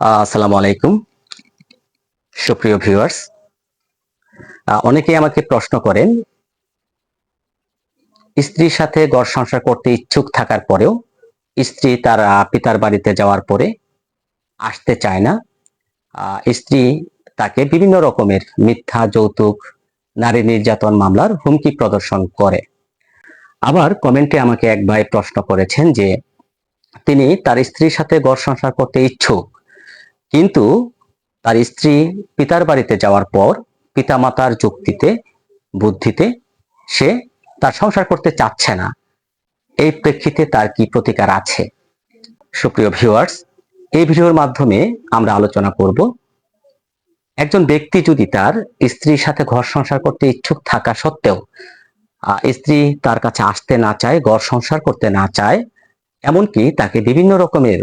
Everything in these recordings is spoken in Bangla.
আসসালামু আলাইকুম। সুপ্রিয় ভিউয়ার্স অনেকেই আমাকে প্রশ্ন করেন, স্ত্রীর সাথে ঘর সংসার করতে ইচ্ছুক থাকার পরেও স্ত্রী তার পিতার বাড়িতে যাওয়ার পরে আসতে চায় না। স্ত্রী তাকে বিভিন্ন রকমের মিথ্যা, যৌতুক, নারী নির্যাতন মামলার হুমকি প্রদর্শন করে। আবার কমেন্টে আমাকে এক ভাই প্রশ্ন করেছেন যে, তিনি তার স্ত্রীর সাথে ঘর সংসার করতে ইচ্ছুক কিন্তু তার স্ত্রী পিতার বাড়িতে যাওয়ার পর পিতামাতার যুক্তিতে, বুদ্ধিতে সে তার সংসার করতে চাচ্ছে না। এই প্রেক্ষিতে তার কি প্রতিকার আছে? সুপ্রিয় ভিউয়ার্স এই ভিডিওর মাধ্যমে আমরা আলোচনা করব, একজন ব্যক্তি যদি তার স্ত্রীর সাথে ঘর সংসার করতে ইচ্ছুক থাকা সত্ত্বেও স্ত্রী তার কাছে আসতে না চায়, ঘর সংসার করতে না চায়, এমনকি তাকে বিভিন্ন রকমের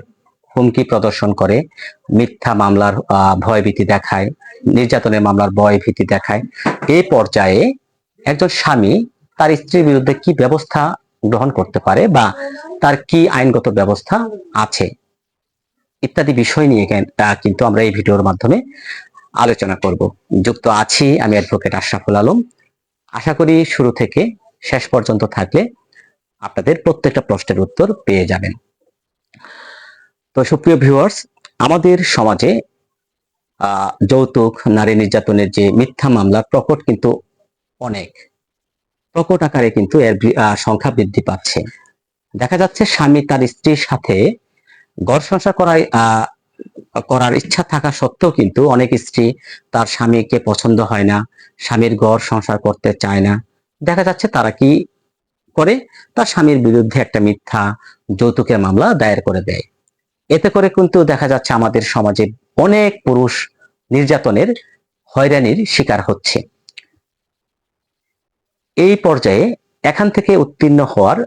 হুমকি প্রদর্শন করে, মিথ্যা মামলার ভয়ভীতি দেখায়, নির্যাতনের মামলার ভয় ভীতি দেখায়। এই পর্যায়ে একজন স্বামী তার স্ত্রীর বিরুদ্ধে কি ব্যবস্থা গ্রহণ করতে পারে বা তার কি আইনগত ব্যবস্থা আছে? ইত্যাদি বিষয় নিয়ে কেন- কিন্তু আমরা এই ভিডিওর মাধ্যমে আলোচনা করব। যুক্ত আছি আমি অ্যাডভোকেট আশরাফুল আলম। আশা করি শুরু থেকে শেষ পর্যন্ত থাকলে আপনাদের প্রত্যেকটা প্রশ্নের উত্তর পেয়ে যাবেন। তো সুপ্রিয় ভিউয়ার্স আমাদের সমাজে যৌতুক নারী নির্যাতনের যে মিথ্যা মামলা প্রকট কিন্তু অনেক। প্রকট আকারে কিন্তু এর সংখ্যা বৃদ্ধি পাচ্ছে। দেখা যাচ্ছে স্বামী তার স্ত্রীর সাথে ঘর সংসার আহ, করার ইচ্ছা থাকা সত্ত্বেও কিন্তু অনেক স্ত্রী তার স্বামীকে পছন্দ হয় না স্বামীর ঘর সংসার করতে চায় না। দেখা যাচ্ছে তারা কি করে? তার স্বামীর বিরুদ্ধে একটা মিথ্যা যৌতুকের মামলা দায়ের করে দেয়। এতে করে কিন্তু দেখা যাচ্ছে আমাদের সমাজে অনেক পুরুষ নির্যাতনের হয়রানির শিকার হচ্ছে। এই পর্যায়ে এখান থেকে উত্তীর্ণ হওয়ার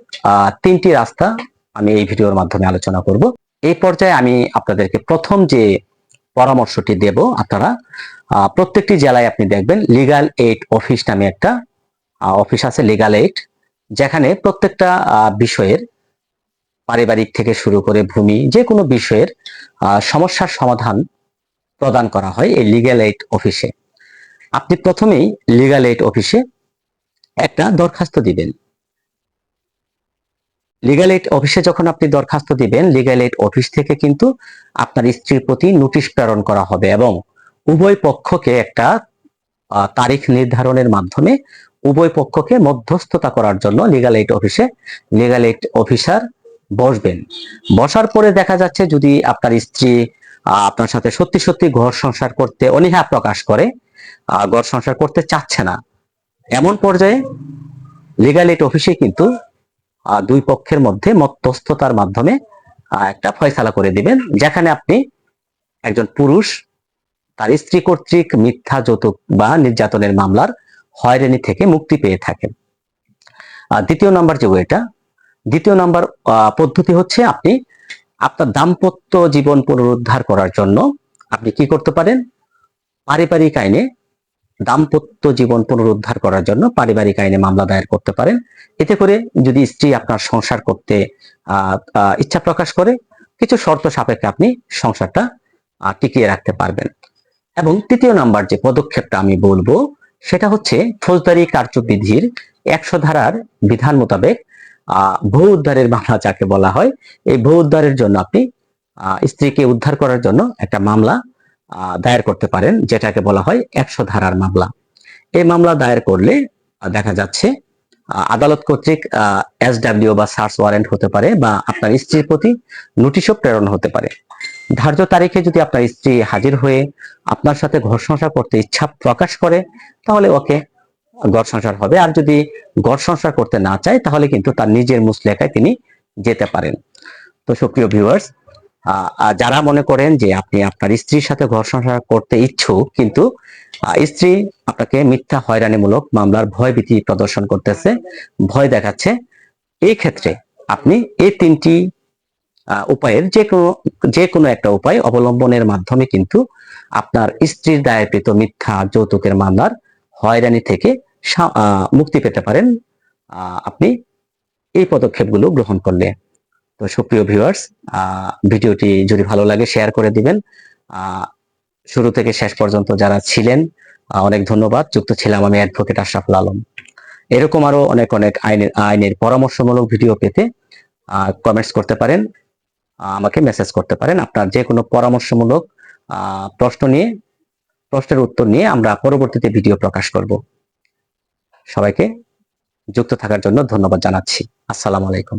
তিনটি রাস্তা আমি এই ভিডিওর মাধ্যমে আলোচনা করব। এই পর্যায়ে আমি আপনাদেরকে প্রথম যে পরামর্শটি দেব আপনারা প্রত্যেকটি জেলায় আপনি দেখবেন লিগাল এইড অফিস নামে একটা অফিস আছে লিগাল এইড যেখানে প্রত্যেকটা বিষয়ের পারিবারিক থেকে শুরু করে ভূমি, যে কোনো বিষয়ের সমস্যার সমাধান প্রদান করা হয় এই লিগ্যাল এইড অফিসে আপনি প্রথমেই লিগ্যাল এইড অফিসে একটা দরখাস্ত দিবেন। লিগ্যাল এইড অফিসে যখন আপনি দরখাস্ত দিবেন লিগ্যাল এইড অফিস থেকে কিন্তু আপনার স্ত্রীর প্রতি নোটিশ প্রেরণ করা হবে এবং উভয় পক্ষকে একটা তারিখ নির্ধারণের মাধ্যমে উভয় পক্ষকে মধ্যস্থতা করার জন্য লিগ্যাল এইড অফিসে লিগ্যাল এইড অফিসার বসবেন। বসার পরে দেখা যাচ্ছে যদি আপনার স্ত্রী আপনার সাথে সত্যি সত্যি ঘর সংসার করতে অনীহা প্রকাশ করে ঘর সংসার করতে চাচ্ছে না, এমন পর্যায়ে লিগ্যাল এইড অফিসে কিন্তু দুই পক্ষের মধ্যে মধ্যস্থতার মাধ্যমে একটা ফয়সালা করে দিবেন। যেখানে আপনি একজন পুরুষ, তার স্ত্রী কর্তৃক মিথ্যা যৌতুক বা নির্যাতনের মামলার হয়রানি থেকে মুক্তি পেয়ে থাকেন। দ্বিতীয় নম্বর যে এটা দ্বিতীয় নাম্বার পদ্ধতি হচ্ছে আপনি আপনার দাম্পত্য জীবন পুনরুদ্ধার করার জন্য আপনি কি করতে পারেন? পারিবারিক আইনে দাম্পত্য জীবন পুনরুদ্ধার করার জন্য পারিবারিক আইনে মামলা দায়ের করতে পারেন। এতে করে যদি স্ত্রী আপনার সংসার করতে ইচ্ছা প্রকাশ করে, কিছু শর্ত সাপেক্ষে আপনি সংসারটা টিকিয়ে রাখতে পারবেন। এবং তৃতীয় নাম্বার যে পদক্ষেপটা আমি বলব, সেটা হচ্ছে ফৌজদারি কার্যবিধির একশো ধারার বিধান মোতাবেক বহু উদ্ধারের মামলা যাকে বলা হয়, এই বহু উদ্ধারের জন্য আপনি স্ত্রীকে উদ্ধার করার জন্য একটা মামলা দায়ের করতে পারেন, যেটাকে বলা হয় একশো ধারার মামলা। এই মামলা দায়ের করলে দেখা যাচ্ছে আদালত কর্তৃক এসডাব্লিউ বা সার্চ ওয়ারেন্ট হতে পারে বা আপনার স্ত্রীর প্রতি নোটিশও প্রেরণ হতে পারে। ধার্য তারিখে যদি আপনার স্ত্রী হাজির হয়ে আপনার সাথে সংসার করতে ইচ্ছা প্রকাশ করে, তাহলে ওকে ঘর সংসার হবে। আর যদি ঘর সংসার করতে না চায়, তাহলে কিন্তু তার নিজের মুসলেখায় তিনি যেতে পারেন। তো সুপ্রিয় ভিউয়ার্স যারা মনে করেন যে আপনি আপনার স্ত্রীর সাথে ঘর সংসার করতে ইচ্ছুক, কিন্তু স্ত্রী আপনাকে মিথ্যা, হয়রানিমূলক মামলার ভয় ভীতি প্রদর্শন করতেছে, ভয় দেখাচ্ছে, এই ক্ষেত্রে আপনি এই তিনটি উপায়ের যে কোনো যে কোনো একটা উপায় অবলম্বনের মাধ্যমে কিন্তু আপনার স্ত্রীর দায়েরকৃত মিথ্যা, যৌতুকের মামলার হয়রানি থেকে মুক্তি পেতে পারেন। আপনি এই পদক্ষেপগুলো গ্রহণ করলে। তো সুপ্রিয় ভিউয়ার্স ভিডিওটি যদি ভালো লাগে শেয়ার করে দিবেন। শুরু থেকে শেষ পর্যন্ত যারা ছিলেন অনেক ধন্যবাদ। যুক্ত ছিলাম আমি অ্যাডভোকেট আশরাফুল আলম। এরকম আরও অনেক অনেক আইনের আইনের পরামর্শমূলক ভিডিও পেতে কমেন্টস করতে পারেন আমাকে মেসেজ করতে পারেন। আপনার যে কোনো পরামর্শমূলক প্রশ্ন নিয়ে, প্রশ্নের উত্তর নিয়ে আমরা পরবর্তীতে ভিডিও প্রকাশ করব। সবাইকে যুক্ত থাকার জন্য ধন্যবাদ জানাচ্ছি। আসসালামু আলাইকুম।